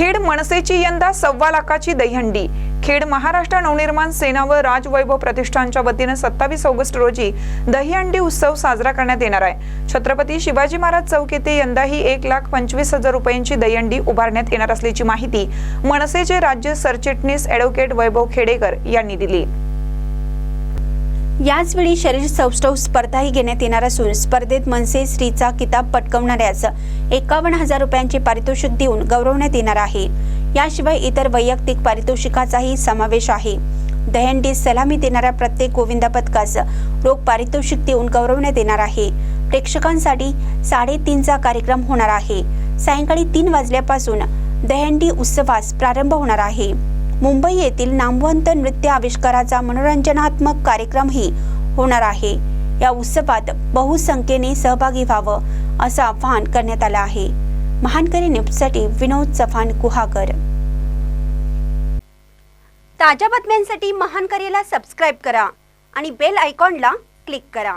खेड मनसेची यंदा सव्वा लाखाची दहीहंडी. खेड महाराष्ट्र नवनिर्माण सेना व राजवैभव प्रतिष्ठानच्या वतीनं सत्तावीस ऑगस्ट रोजी दहीहंडी उत्सव साजरा करण्यात येणार आहे. छत्रपती शिवाजी महाराज चौक येथे यंदाही एक लाख पंचवीस हजार रुपयांची दहीहंडी उभारण्यात येणार असल्याची माहिती मनसेचे राज्य सरचिटणीस ॲडव्होकेट वैभव खेडेकर यांनी दिली. याचवेळी शरीर सौष्ठव स्पर्धाही घेण्यात येणार असून स्पर्धेत मनसे श्रीचा किताब पटकावणाऱ्यास एकावन्न हजार रुपयांचे पारितोषिक देऊन गौरवण्यात येणार आहे. याशिवाय इतर वैयक्तिक पारितोषिकाचाही समावेश आहे. दहंडी सलामी देणाऱ्या प्रत्येक गोविंदा पथकास रोख पारितोषिक देऊन गौरवण्यात येणार आहे. प्रेक्षकांसाठी साडेतीनचा कार्यक्रम होणार आहे. सायंकाळी तीन वाजल्यापासून दहंडी उत्सवास प्रारंभ होणार आहे. मुंबई येथील नामवंत नृत्य आविष्काराचा मनोरंजनात्मक कार्यक्रमही होणार आहे. या उत्सवात बहुसंख्येने सहभागी व्हावं असं आवाहन करण्यात आलं आहे. महानकरी न्यूजसाठी विनोद चव्हाण गुहागर ताज्या बातम्यांसाठी महानकरीला सबस्क्राईब करा आणि बेल आयकॉनला क्लिक करा.